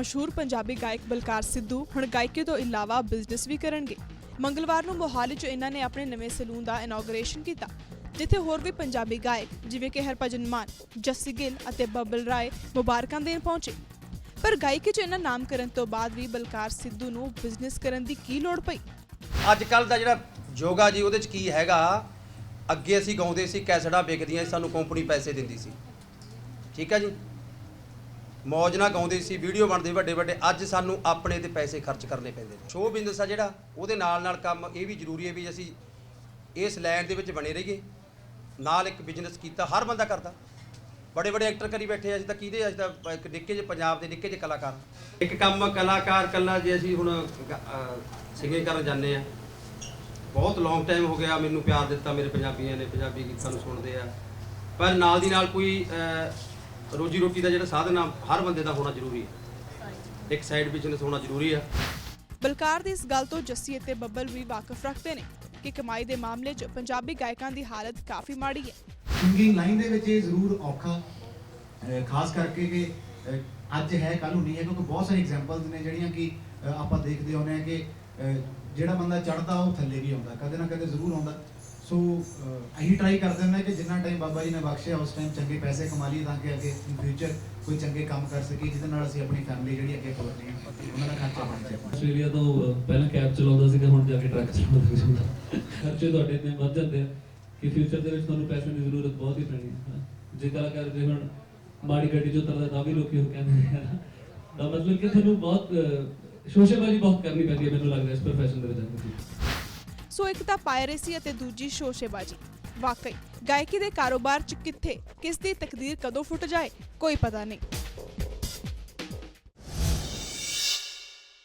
ਮਸ਼ਹੂਰ ਪੰਜਾਬੀ ਗਾਇਕ ਬਲਕਾਰ ਸਿੱਧੂ ਹੁਣ ਗਾਇਕੀ ਤੋਂ ਇਲਾਵਾ ਬਿਜ਼ਨਸ ਵੀ ਕਰਨਗੇ। ਮੰਗਲਵਾਰ ਨੂੰ ਮੋਹਾਲੀ 'ਚ ਇਹਨਾਂ ਨੇ ਆਪਣੇ ਨਵੇਂ ਸਲੂਨ ਦਾ ਇਨੋਗ੍ਰੇਸ਼ਨ ਕੀਤਾ, ਜਿੱਥੇ ਹੋਰ ਵੀ ਪੰਜਾਬੀ ਗਾਇਕ ਜਿਵੇਂ ਕਿ ਹਰਭਜਨ ਮਾਨ, ਜੱਸੀ ਗਿੱਲ ਅਤੇ ਬੱਬਲ ਰਾਏ ਮੁਬਾਰਕਾਂ ਦੇਣ ਪਹੁੰਚੇ। ਪਰ ਗਾਇਕੀ 'ਚ ਇਹਨਾਂ ਨਾਮ ਕਰਨ ਤੋਂ ਬਾਅਦ ਵੀ ਬਲਕਾਰ ਸਿੱਧੂ ਨੂੰ ਬਿਜ਼ਨਸ ਕਰਨ ਦੀ ਕੀ ਲੋੜ ਪਈ? ਅੱਜ ਕੱਲ ਦਾ ਜਿਹੜਾ ਯੋਗਾ ਜੀ, ਉਹਦੇ ਚ ਕੀ ਹੈਗਾ? ਅੱਗੇ ਅਸੀਂ ਗਾਉਂਦੇ ਸੀ, ਕੈਸਟਾਂ ਵਿਕਦੀਆਂ ਸੀ, ਸਾਨੂੰ ਕੰਪਨੀ ਪੈਸੇ ਦਿੰਦੀ ਸੀ। ਠੀਕ ਹੈ ਜੀ? ਮੌਜ ਨਾਲ ਗਾਉਂਦੇ ਸੀ, ਵੀਡੀਓ ਬਣਦੇ ਵੱਡੇ ਵੱਡੇ, ਅੱਜ ਸਾਨੂੰ ਆਪਣੇ ਤੇ ਪੈਸੇ ਖਰਚ ਕਰਨੇ ਪੈਂਦੇ ਨੇ। ਸ਼ੋਅ ਬਿਜ਼ਨਸ ਆ ਜਿਹੜਾ, ਉਹਦੇ ਨਾਲ ਨਾਲ ਕੰਮ ਇਹ ਵੀ ਜ਼ਰੂਰੀ ਹੈ ਵੀ ਅਸੀਂ ਇਸ ਲਾਈਨ ਦੇ ਵਿੱਚ ਬਣੇ ਰਹੀਏ, ਨਾਲ ਇੱਕ ਬਿਜ਼ਨਸ ਕੀਤਾ, ਹਰ ਬੰਦਾ ਕਰਦਾ। ਬੜੇ ਬੜੇ ਐਕਟਰ ਕਰੀ ਬੈਠੇ ਆ, ਅਸੀਂ ਤਾਂ ਕਿਹਦੇ ਅੱਜ ਤਾਂ ਇੱਕ ਨਿੱਕੇ ਜਿਹੇ ਪੰਜਾਬ ਦੇ ਨਿੱਕੇ ਜਿਹੇ ਕਲਾਕਾਰ ਇੱਕ ਕੰਮ ਕਲਾਕਾਰ ਕੱਲਾ ਜੇ ਅਸੀਂ ਹੁਣ ਸਿੰਗਿੰਗ ਕਰਨ ਜਾਂਦੇ ਆ, ਬਹੁਤ ਲੌਂਗ ਟਾਈਮ ਹੋ ਗਿਆ, ਮੈਨੂੰ ਪਿਆਰ ਦਿੱਤਾ, ਮੇਰੇ ਪੰਜਾਬੀਆਂ ਨੇ ਪੰਜਾਬੀ ਗੀਤਾਂ ਨੂੰ ਸੁਣਦੇ ਆ। ਪਰ ਨਾਲ ਦੀ ਨਾਲ ਕੋਈ ਰੋਜੀ ਰੋਟੀ ਦਾ ਜਿਹੜਾ ਸਾਧਨ ਆ ਹਰ ਬੰਦੇ ਦਾ ਹੋਣਾ ਜ਼ਰੂਰੀ ਹੈ। ਇੱਕ ਸਾਈਡ ਬਿਜ਼ਨਸ ਹੋਣਾ ਜ਼ਰੂਰੀ ਆ ਬਲਕਾਰ ਦੀ ਇਸ ਗੱਲ ਤੋਂ ਜੱਸੀ ਅਤੇ ਬੱਬਲ ਵੀ ਵਾਕਿਫ ਰੱਖਦੇ ਨੇ ਕਿ ਕਮਾਈ ਦੇ ਮਾਮਲੇ 'ਚ ਪੰਜਾਬੀ ਗਾਇਕਾਂ ਦੀ ਹਾਲਤ ਕਾਫੀ ਮਾੜੀ ਹੈ। ਸਿੰਗਿੰਗ ਲਾਈਨ ਦੇ ਵਿੱਚ ਇਹ ਜ਼ਰੂਰ ਔਖਾ ਖਾਸ ਕਰਕੇ ਕਿ ਅੱਜ ਹੈ ਕੱਲ ਨੂੰ ਨਹੀਂ ਹੈ ਕਿਉਂਕਿ ਬਹੁਤ ਸਾਰੀ ਐਗਜ਼ਾਮਪਲਸ ਨੇ ਜਿਹੜੀਆਂ ਕਿ ਆਪਾਂ ਦੇਖਦੇ ਆਉਂਦੇ ਆ ਕਿ ਜਿਹੜਾ ਬੰਦਾ ਚੜਦਾ ਉਹ ਥੱਲੇ ਵੀ ਆਉਂਦਾ ਕਦੇ ਨਾ ਕਦੇ ਜ਼ਰੂਰ ਆਉਂਦਾ। ਸੋ ਅਸੀਂ ਟਰਾਈ ਕਰਦੇ ਹੁੰਦੇ ਹਾਂ ਕਿ ਜਿੰਨਾ ਟਾਈਮ ਬਾਬਾ ਜੀ ਨੇ ਬਖਸ਼ਿਆ ਉਸ ਟਾਈਮ ਚੰਗੇ ਪੈਸੇ ਕਮਾ ਲਈਏ ਤਾਂ ਕਿ ਅੱਗੇ ਇਨ ਫਿਊਚਰ ਕੋਈ ਚੰਗੇ ਕੰਮ ਕਰ ਸਕੀਏ ਜਿਹਦੇ ਨਾਲ ਅਸੀਂ ਆਪਣੀ ਫੈਮਿਲੀ ਜਿਹੜੀ ਅੱਗੇ ਤੋਰਨੀ ਹੈ ਉਹਨਾਂ ਦਾ ਖਰਚਾ ਬਣ ਜਾਏ। ਆਸਟ੍ਰੇਲੀਆ ਤੋਂ ਪਹਿਲਾਂ ਕੈਬ ਚਲਾਉਂਦਾ ਸੀਗਾ ਹੁਣ ਜਾ ਕੇ ਟਰੱਕ ਚਲਾਉਂਦਾ ਜਾਂਦਾ ਖਰਚੇ ਤੁਹਾਡੇ ਇੰਨੇ ਵੱਧ ਜਾਂਦੇ ਆ ਕਿ ਫਿਊਚਰ ਦੇ ਵਿੱਚ ਤੁਹਾਨੂੰ ਪੈਸੇ ਦੀ ਜ਼ਰੂਰਤ ਬਹੁਤ ਹੀ ਪੈਣੀ ਹੈ। ਹਾਂ। ਜੇ ਕਲਾਕਾਰ ਜੇ ਹੁਣ ਮਾੜੀ ਗੱਡੀ ਚੋਂ ਤਰਦਾ ਤਾਂ ਵੀ ਲੋਕੀ ਉਹ ਕਹਿੰਦੇ ਆ ਨਾ ਮਤਲਬ ਕਿ ਤੁਹਾਨੂੰ ਬਹੁਤ ਅਹ, ਸ਼ੋਸ਼ੇਬਾਜ਼ੀ ਬਹੁਤ ਕਰਨੀ ਪੈਂਦੀ ਹੈ ਮੈਨੂੰ ਲੱਗਦਾ ਇਸ profession ਦੇ ਵਿੱਚ। ਸੋ ਇੱਕ ਤਾਂ ਪਾਇਰੇਸੀ ਅਤੇ ਦੂਜੀ ਸ਼ੋਸ਼ੇਬਾਜ਼ੀ। ਵਾਕਈ, ਗਾਇਕੀ ਦੇ ਕਾਰੋਬਾਰ 'ਚ ਕਿੱਥੇ ਕਿਸ ਦੀ ਤਕਦੀਰ ਕਦੋਂ ਫੁੱਟ ਜਾਏ, ਕੋਈ ਪਤਾ ਨਹੀਂ।